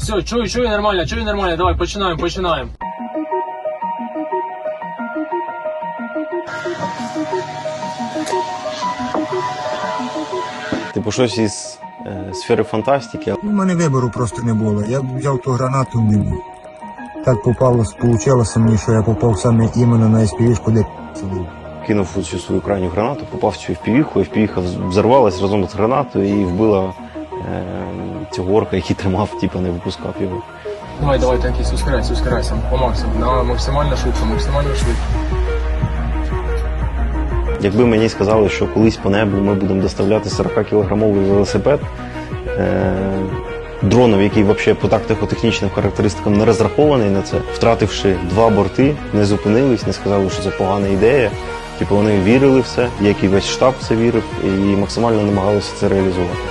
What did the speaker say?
Все, чую, чую нормально, чую нормально. Давай, починаємо, починаємо. Типу, щось із е, сфери фантастики. У мене вибору просто не було. Я взяв ту гранату не був. Так попало, получилося мені, що я попав саме іменно на SPV, де сидів. Кинув цю свою крайню гранату, попав в цю FPV-ку, FPV взорвалась разом з гранатою і вбила цього орка, який тримав, типу, не випускав його. Давай, давай, танкіст, ускоряйся, ускоряйся. По максимуму. Максимально швидко, максимально швидко. Якби мені сказали, що колись по небу ми будемо доставляти 40-кілограмовий велосипед, е, дроном, який взагалі по тактико-технічним характеристикам не розрахований на це, втративши два борти, не зупинились, не сказали, що це погана ідея. Типу вони вірили в це, як і весь штаб в це вірив, і максимально намагалися це реалізувати.